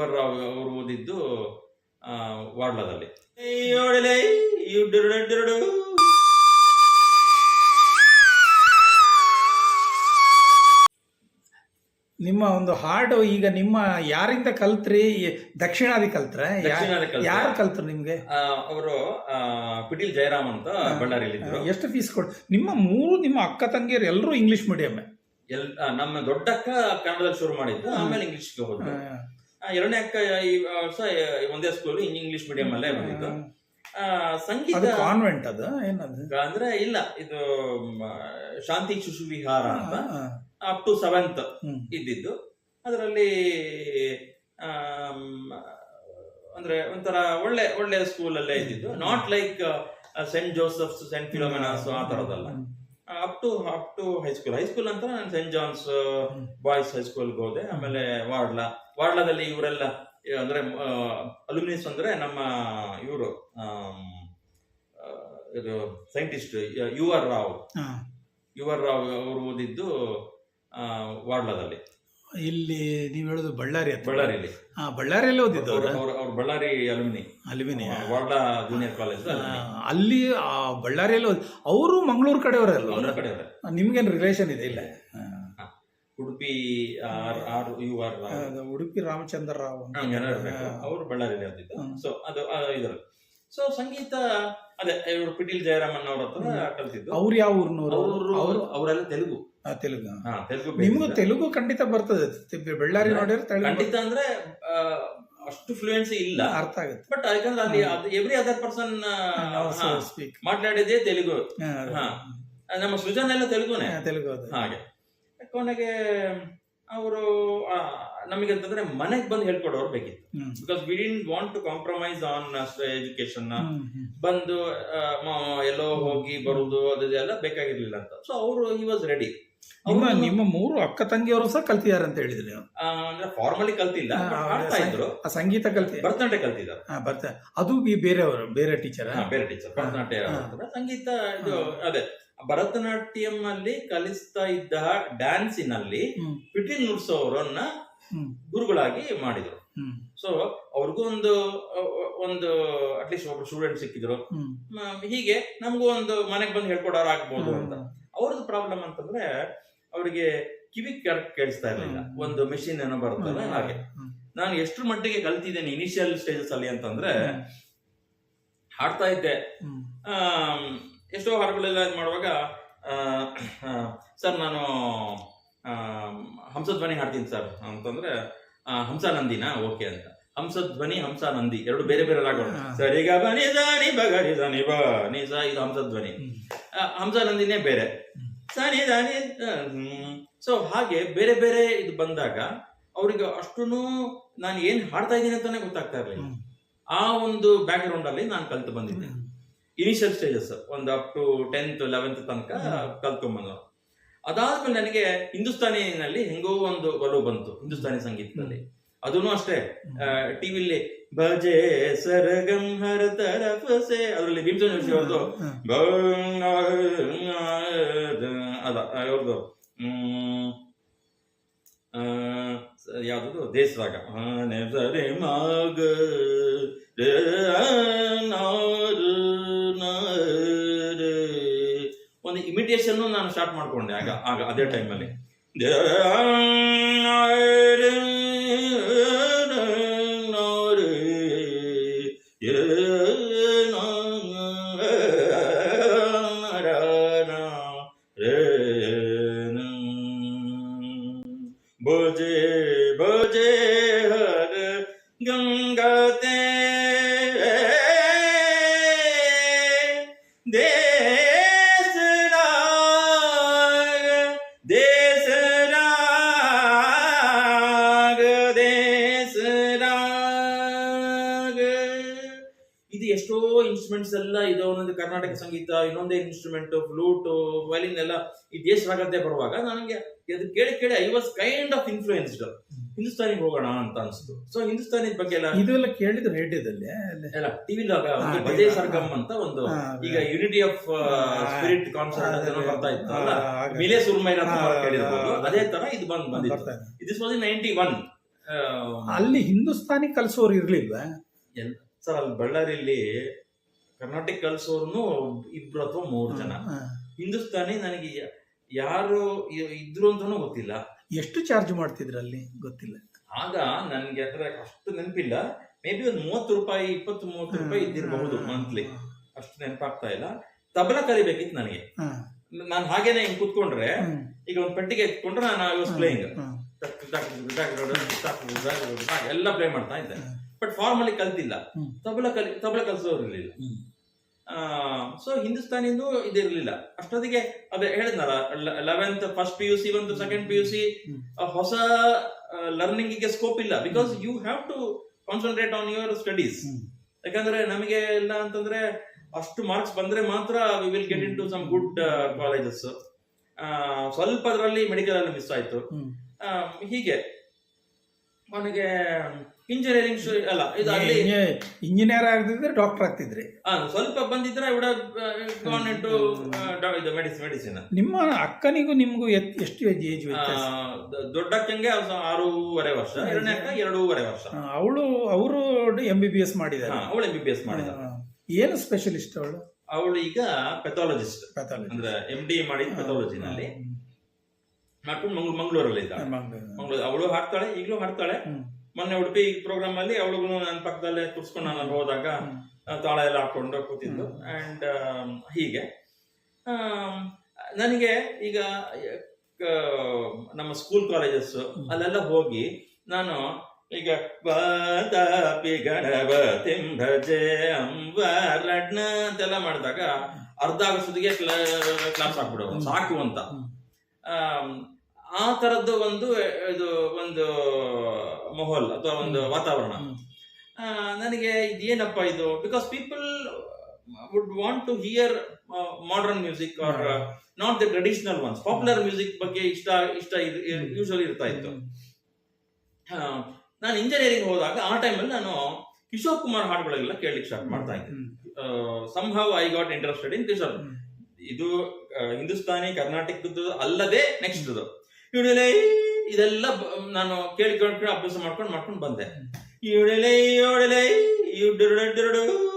ರಾವ್ ಅವರು ಓದಿದ್ದು ವಾಡ್ಲಾದಲ್ಲಿ. ನಿಮ್ಮ ಒಂದು ಹಾಡು ಈಗ ನಿಮ್ಮ ಯಾರಿಂದ ಕಲ್ತ್ರಿ? ದಕ್ಷಿಣಾದಿ ಕಲ್ತ್ರ? ಯಾರು ಕಲ್ತ್ರು ನಿಮ್ಗೆ? ಅವರು ಪಿಟೀಲ್ ಜಯರಾಮ್ ಅಂತ ಬಳ್ಳಾರಿಯಲ್ಲಿ ಎಷ್ಟು ಫೀಸ್ ಕೊಡ್ ನಿಮ್ಮ ಮೂರು ನಿಮ್ಮ ಅಕ್ಕ ತಂಗಿಯರು ಎಲ್ಲರೂ ಇಂಗ್ಲಿಷ್ ಮೀಡಿಯಂ ಎಲ್ ನಮ್ಮ ದೊಡ್ಡಕ್ಕ ಕನ್ನಡದಲ್ಲಿ ಶುರು ಮಾಡಿದ್ದು ಆಮೇಲೆ ಇಂಗ್ಲಿಷ್ಗೆ ಹೋದ್ರು. ಎರಡನೇ ಅಕ್ಕ ಈ ವರ್ಷ ಒಂದೇ ಸ್ಕೂಲ್ ಇಂಗ್ಲಿಷ್ ಮೀಡಿಯಂ ಅಲ್ಲೇ ಬಂದಿತ್ತು ಆ, ಸಂಗೀತ ಕಾನ್ವೆಂಟ್ ಅದು ಏನದು? ಅಂದ್ರೆ ಇಲ್ಲ ಇದು ಶಾಂತಿ ಶಿಶು ವಿಹಾರ ಅಂತ. Up to seventh. ಇದ್ದಿದ್ದು. ಅದರಲ್ಲಿ ಅಂದ್ರೆ ಒಂಥರ ಒಳ್ಳೆ ಒಳ್ಳೆ ಸ್ಕೂಲ್ ಅಲ್ಲೇ ಇದ್ದಿದ್ದು. Not like Saint Joseph's Saint Philomena's ಆ ತರದಲ್ಲ to up to high school high school ಅಂತ ನಾನು ಸೆಂಟ್ ಜಾನ್ಸ್. ಬಾಯ್ಸ್ ಹೈಸ್ಕೂಲ್ಗೆ ಹೋದೆ ಆಮೇಲೆ ವಾಡ್ಲಾ ವಾಡ್ಲಾದಲ್ಲಿ ಇವರೆಲ್ಲ ಅಂದ್ರೆ ಅಲುಮಿನಿಸ್ ಅಂದ್ರೆ ನಮ್ಮ ಇವರು ಇದು scientist U R Rao. U R Rao ಅವರು ಓದಿದ್ದು ವಾಡ್ಲಾದಲ್ಲಿ ಇಲ್ಲಿ ನೀವು ಹೇಳೋದು ಬಳ್ಳಾರಿ ಹತ್ರ. ಬಳ್ಳಾರಿಯಲ್ಲಿ. ಹಾಂ ಬಳ್ಳಾರಿಯಲ್ಲಿ ಓದಿದ್ದು ಅವ್ರು ಅವ್ರು ಬಳ್ಳಾರಿ ಅಲುಮಿನಿ ಅಲುಮಿನಿ ವಾರ್ಡಾ ಜೂನಿಯರ್ ಕಾಲೇಜ್ ಅಲ್ಲಿ ಆ, ಬಳ್ಳಾರಿಯಲ್ಲಿ ಓದಿ ಅವರು ಮಂಗಳೂರು ಕಡೆಯವರಲ್ಲ ಅವರ ಅವ್ರು? ಕಡೆಯವರೇ. ನಿಮ್ಗೇನು ರಿಲೇಷನ್ ಇದೆ? ಇಲ್ಲ. Udupi R R U R Udupi Ramachandra Rao. ಅವರು ಬಳ್ಳಾರಿಯಲ್ಲಿ ಓದಿದ್ದು. ಸೊ ಅದು ಇದರಲ್ಲಿ. ಸೊ ಸಂಗೀತ ಅದೇ ಇವರು ಪಿಟೀಲ್ ಜಯರಾಮನ್ ಅವ್ರ ಹತ್ರ. ಕಲ್ತಿದ್ದು. ಅವ್ರು ಯಾವ ಊರ್ನವ್ರು? ಅವರು ಅವರೆಲ್ಲ ತೆಲುಗು. ತೆಲುಗು. ಹಾ ತೆಲುಗು ನಿಮ್ಗೂ ತೆಲುಗು ಖಂಡಿತ ಬರ್ತದೆ. ತಿ- ಬೆಳ್ಳಾರಿ ನೋಡಿದ್ರೆ ತೆಲುಗು ಖಂಡಿತ ಅಂದ್ರೆ ಆ, ಅಷ್ಟು ಫ್ಲೂಯೆನ್ಸಿ ಇಲ್ಲ. ಅರ್ಥ ಆಗುತ್ತೆ. ಬಟ್ ಯಾಕಂದ್ರೆ ಅಲ್ಲಿ ಎವ್ರಿ ಅದರ್ ಪರ್ಸನ್ ಸ್ಪೀಕ್ ಮಾತಾಡಿದ್ದೇ ತೆಲುಗು. ಹಾ. ನಮ್ಮ ಸೃಜನ್ ಎಲ್ಲ ತೆಲುಗುನೇ. ತೆಲುಗು ಅದು. ಹಾಗೆ. ಕೊನೆಗೆ ಅವರು ನಮಗೆ ಅಂತಂದ್ರೆ ಮನೆಗೆ ಬಂದು ಹೇಳ್ಕೊಡೋರು ಬೇಕಿತ್ತು. ಹ್ಮ್. Because we didn't want to compromise on education hmm, hmm. ಬಂದು ಆ, ಮ- ಎಲ್ಲೋ ಹೋಗಿ ಬರುದು ಅದೆಲ್ಲ ಬೇಕಾಗಿರ್ಲಿಲ್ಲ ಅಂತ. ಸೊ ಅವರು ಹಿ ವಾಸ್ ರೆಡಿ ನಿಮ್ಮ ನಿಮ್ಮ ಮೂರು ಅಕ್ಕ ತಂಗಿಯವರು ಸಹ ಕಲ್ತಿದ್ದಾರೆ ಅಂತ ಹೇಳಿದ್ರಿ ನೀವು ಅಂದ್ರೆ ಫಾರ್ಮಲಿ ಕಲ್ತಿಲ್ಲ ಆಡ್ತಾ ಇದ್ರು. ಆ ಸಂಗೀತ ಕಲ್ತಿ ಭರತನಾಟ್ಯ ಕಲ್ತಿದ್ದಾರೆ. ಹಾ ಬರ್ತಾ ಅದು ಈ ಬೇರೆಯವರು ಬೇರೆ ಟೀಚರ್ ಬೇರೆ ಟೀಚರ್ ಭರತನಾಟ್ಯ. ಸಂಗೀತ ಇದು ಅದೇ. ಭರತನಾಟ್ಯಂ ಅಲ್ಲಿ ಕಲಿಸ್ತಾ ಇದ್ದ ಡ್ಯಾನ್ಸಿನಲ್ಲಿ ಪಿಟಿಲ್ ನುಡ್ಸೋ ಅವರನ್ನ ಗುರುಗಳಾಗಿ ಮಾಡಿದ್ರು. ಸೊ ಅವ್ರಿಗೂ ಒಂದು ಒಂದು ಅಟ್ಲೀಸ್ಟ್ ಒಬ್ರು ಸ್ಟೂಡೆಂಟ್ ಸಿಕ್ಕಿದ್ರು. ಹೀಗೆ ನಮಗೂ ಒಂದು ಮನೆಗೆ ಬಂದು ಹೇಳ್ಕೊಡೋರು ಆಗ್ಬೋದು ಅಂತ. ಅವ್ರದ್ದು ಪ್ರಾಬ್ಲಮ್ ಅಂತಂದ್ರೆ ಅವರಿಗೆ ಕಿವಿ ಕೇಳಿಸ್ತಾ ಇರಲಿಲ್ಲ. ಒಂದು ಮೆಷಿನ್ ಏನೋ ಬರುತ್ತಲ್ಲ ಹಾಗೆ. ನಾನು ಎಷ್ಟು ಮಟ್ಟಿಗೆ ಕಲ್ತಿದ್ದೇನೆ ಇನಿಷಿಯಲ್ ಸ್ಟೇಜಸ್ ಅಲ್ಲಿ ಅಂತಂದ್ರೆ. ಹಾಡ್ತಾ ಇದ್ದೆ. ಎಷ್ಟೋ ಹಾಡುಗಳೆಲ್ಲ ಇದು ಮಾಡುವಾಗ ಸರ್ ನಾನು ಹಂಸಧ್ವನಿ ಹಾಡ್ತೀನಿ ಸರ್ ಅಂತಂದ್ರೆ ಹಂಸಾನಂದಿನಾ? ಓಕೆ ಅಂತ. ಹಂಸಧ್ವನಿ ಹಂಸಾನಂದಿ ಎರಡು ಬೇರೆ ಬೇರೆ ರಾಗಗಳು ಸರಿ ಸರಿಗ ಬನಿ ದಾನಿ ಬ ಇದು ಹಂಸಧ್ವನಿ. ಹಂಸಾನಂದಿನೇ ಬೇರೆ. ಸನಿ ದಾನಿ ಸೊ ಹಾಗೆ ಬೇರೆ ಬೇರೆ ಇದು ಬಂದಾಗ ಅವ್ರಿಗೆ ಅಷ್ಟು ನಾನು ಏನ್ ಹಾಡ್ತಾ ಇದ್ದೀನಿ ಅಂತಾನೆ ಗೊತ್ತಾಗ್ತಾ ಇರಲಿಲ್ಲ. ಆ ಒಂದು ಬ್ಯಾಕ್ ಗ್ರೌಂಡ್ ಅಲ್ಲಿ ನಾನು ಕಲ್ತು ಬಂದಿದ್ದೆ. ಇನಿಷಿಯಲ್ ಸ್ಟೇಜಸ್ ಒಂದು ಅಪ್ ಟು ಟೆಂತ್ ಲೆವೆಂತ್ ತನಕ ಕಲ್ತ್ಕೊಂಡ್ಬಂದು ಅದಾದ್ಮೇಲೆ ನನಗೆ ಹಿಂದೂಸ್ತಾನಿನಲ್ಲಿ ಹೆಂಗೋ ಒಂದು ಒಲವು ಬಂತು ಹಿಂದೂಸ್ತಾನಿ ಸಂಗೀತದಲ್ಲಿ. ಅದೂ ಅಷ್ಟೇ. ಟಿವಿಲಿ ಭಜೆ ಸರಗಂ ಹರ ತರಪಸೆ ಅದರಲ್ಲಿ ಭೀಮಸೇನ ಜೋಶಿ ಅವ್ರದ್ದು ಹ್ಮ್. ಅದ ಅವ್ರದ್ದು ದೇಶದಾಗ ಆ, ಮಗ ಯಾವ್ದದು. ಒಂದು ಇಮಿಟೇಷನ್ ನಾನು ಸ್ಟಾರ್ಟ್ ಮಾಡ್ಕೊಂಡೆ ಆಗ ಆಗ ಅದೇ ಟೈಮಲ್ಲಿ ಎಷ್ಟೋ ಇನ್ಸ್ಟ್ರೂಮೆಂಟ್ಸ್ ಎಲ್ಲ ಇದೆ ಒಂದೊಂದು ಕರ್ನಾಟಕ ಸಂಗೀತ ಇನ್ನೊಂದೇ ಇನ್ಸ್ಟ್ರೂಮೆಂಟ್ ಫ್ಲೂಟ್ ವಯಲಿನ್ ಎಲ್ಲ ಈ ದೇಶ ರಾಗದ್ದೇ ಬರುವಾಗ ನನಗೆ ಅದು ಕೇಳಿ ಕೇಳಿ I was kind of influenced ಹಿಂದೂಸ್ತಾನಿಗೆ ಹೋಗೋಣ ಅಂತ ಅನ್ಸ್ತು. ಸೊ ಹಿಂದೂಸ್ತಾನಿ ಬಗ್ಗೆ ಎಲ್ಲ ಇದೆಲ್ಲ ಕೇಳಿದ್ರು ರೇಡಿಯೋದಲ್ಲಿ ಎಲ್ಲ ಟಿವಿ ಬಜೆ. ಸರ್ಗಮ್ ಅಂತ ಒಂದು ಈಗ ಯುನಿಟಿ ಆಫ್ ಸ್ಪಿರಿಟ್ ಕಾನ್ಸರ್ಟ್ ಅಂತ ಬರ್ತಾ ಇತ್ತಲ್ಲ. ಮಿಲೆ ಸುರ್ಮೈರ ಅಂತ ಕೇಳಿರ್ಬೋದು. ಅದೇ ತರ ಇದು ಬಂದ್ ಬಂದಿತ್ತು. This was in ninety one ಅಲ್ಲಿ ಹಿಂದೂಸ್ತಾನಿ ಕಲ್ಸೋರು ಇರ್ಲಿಲ್ವಾ? ಸರ್ ಅಲ್ಲಿ ಬಳ್ಳಾರಿಯಲ್ಲಿ ಕರ್ನಾಟಕ ಕಲ್ಸೋರ್ನು ಇಬ್ರು ಅಥವಾ ಮೂರು ಜನ. ಹಿಂದೂಸ್ತಾನಿ ನನಗೆ ಯಾರು ಇದ್ರು ಅಂತಾನು ಗೊತ್ತಿಲ್ಲ. ಎಷ್ಟು ಚಾರ್ಜ್ ಮಾಡ್ತಿದ್ರು ಅಲ್ಲಿ? ಗೊತ್ತಿಲ್ಲ. ಆಗ ನನ್ಗೆ ಅದ್ರ ಅಷ್ಟು ನೆನಪಿಲ್ಲ. ಮೇ ಬಿ ಒಂದು ಮೂವತ್ತು ರೂಪಾಯಿ ಇಪ್ಪತ್ತು ಮೂವತ್ತು ರೂಪಾಯಿ ಇದ್ದಿರಬಹುದು ಮಂತ್ಲಿ ಅಷ್ಟು ನೆನಪಾಗ್ತಾ ಇಲ್ಲ. ತಬಲ ಕಲಿಬೇಕಿತ್ತು ನನಗೆ. ನಾನು ಹಾಗೇನೆ ಹಿಂಗ್ ಕೂತ್ಕೊಂಡ್ರೆ ಈಗ ಒಂದು ಪೆಟ್ಟಿಗೆ ಎತ್ಕೊಂಡ್ರೆ ನಾನು ಪ್ಲೇಯಿಂಗ್. ಎಲ್ಲ ಪ್ಲೇ ಮಾಡ್ತಾ ಇದ್ದೆ. ಬಟ್ ಫಾರ್ಮಲಿ ಕಲ್ತಿಲ್ಲ. ತಬಲ ಕಲಿ ತಬಲ ಕಲಿಸೋರು ಇರಲಿಲ್ಲ. ಸೊ ಹಿಂದೂಸ್ತಾನಿಂದು ಇದಿರಲಿಲ್ಲ. ಅಷ್ಟೊತ್ತಿಗೆ ಅದೇ ಹೇಳಿದ್ನಲ್ಲ eleventh first P U C ಒಂದು ಸೆಕೆಂಡ್ ಪಿ ಯು ಸಿ ಹೊಸ ಲರ್ನಿಂಗ್ಗೆ ಸ್ಕೋಪ್ ಇಲ್ಲ. Because you have to concentrate on your studies ಯಾಕಂದ್ರೆ ನಮಗೆ ಇಲ್ಲ ಅಂತಂದ್ರೆ ಅಷ್ಟು ಮಾರ್ಕ್ಸ್ ಬಂದ್ರೆ ಮಾತ್ರ we will get into some good colleges ಸ್ವಲ್ಪ ಅದರಲ್ಲಿ ಮೆಡಿಕಲ್ ಅಲ್ಲಿ ಮಿಸ್ ಆಯ್ತು. ಹೀಗೆ. ನನಗೆ ಇಂಜಿನಿಯರಿಂಗ್ ಅಲ್ಲ ಇದು ಅಲ್ಲಿ ಇಂಜಿನಿಯರ್ ಆಗದಿದ್ರೆ ಡಾಕ್ಟರ್ ಆಗ್ತಿದ್ರೆ ಸ್ವಲ್ಪ ಬಂದಿದ್ರೆ ಇವಡ ಇದು ಮೆಡಿಸಿನ್ ಮೆಡಿಸಿನ್ ನಿಮ್ಮ ಅಕ್ಕನಿಗೂ ನಿಮ್ಗೂ ಎಷ್ಟು ಏಜ್ ದೊಡ್ಡ ಅಕ್ಕಂಗೆ ಆರೂವರೆ ವರ್ಷ ಎರಡನೇ ಅಕ್ಕ ಎರಡೂವರೆ ವರ್ಷ ಅವಳು ಅವರು ಎಂ ಬಿ ಬಿ ಎಸ್ ಮಾಡಿದ್ದಾರೆ ಅವಳು ಎಂ ಬಿ ಬಿ ಎಸ್ ಮಾಡಿದ. ಏನು ಸ್ಪೆಷಲಿಸ್ಟ್ ಅವಳು ಅವಳು ಈಗ ಪೆಥಾಲಜಿಸ್ಟ್. ಅಂದ್ರೆ ಎಂ ಡಿ ಮಾಡಿದ ಪೆಥಾಲಜಿನಲ್ಲಿ. ಮಾಡ್ಕೊಂಡು ಮಂಗ್ಳೂರಲ್ಲಿ ಇದ್ದಾಳೆ ಮಂಗ್ಳೂರು. ಅವಳು ಹಾಡ್ತಾಳೆ ಈಗಲೂ ಹಾಡ್ತಾಳೆ. ಮೊನ್ನೆ ಉಡುಪಿ ಪ್ರೋಗ್ರಾಮ್ ಅಲ್ಲಿ ಅವಳಿಗೂ ನನ್ನ ಪಕ್ಕದಲ್ಲೇ ಕುರ್ಸ್ಕೊಂಡು ನಾನು ಹೋದಾಗ ತಾಳ ಎಲ್ಲ ಹಾಕೊಂಡು ಕೂತಿದ್ದು. ಅಂಡ್ ಹೀಗೆ. ನನಗೆ ಈಗ ನಮ್ಮ ಸ್ಕೂಲ್ ಕಾಲೇಜಸ್ ಅಲ್ಲೆಲ್ಲ ಹೋಗಿ ನಾನು ಈಗ ಗಣವ ತಿಂಭಜೆ ಭಜೆ ಲಡ್ನ ಅಂತೆಲ್ಲ ಮಾಡಿದಾಗ ಅರ್ಧ ಆಗೋಷ್ಟೊತ್ತಿಗೆ ಕ್ಲಾಸ್ ಹಾಕ್ಬಿಡೋದು ಸಾಕು ಅಂತ. ಆ ತರದ್ದು ಒಂದು ಇದು ಒಂದು ಮೊಹಲ್ ಅಥವಾ ಒಂದು ವಾತಾವರಣ. ನನಗೆ ಇದೇನಪ್ಪ ಇದು? Because people would want to hear modern music or not the traditional ones popular music ಬಗ್ಗೆ ಇಷ್ಟ ಇಷ್ಟ ಯೂಶಲಿ ಇರ್ತಾ ಇತ್ತು. ನಾನು ಇಂಜಿನಿಯರಿಂಗ್ ಹೋದಾಗ ಆ ಟೈಮಲ್ಲಿ ನಾನು ಕಿಶೋರ್ ಕುಮಾರ್ ಹಾಡುಗಳೆಲ್ಲ ಕೇಳಲಿಕ್ಕೆ ಸ್ಟಾರ್ಟ್ ಮಾಡ್ತಾ ಇದ್ದೆ. Somehow I got interested in Kishore ಇದು ಹಿಂದೂಸ್ತಾನಿ ಕರ್ನಾಟಕದ್ದು ಅಲ್ಲದೆ ನೆಕ್ಸ್ಟ್ ಇವುಡೆಲೆ ಇದೆಲ್ಲ ನಾನು ಕೇಳಿಕೊಂಡು ಅಭ್ಯಾಸ ಮಾಡ್ಕೊಂಡು ಮಾಡ್ಕೊಂಡು ಬಂದೆ. ಇವುಡೆಲೆ ಇವ್ ಇವುಡೆರಡು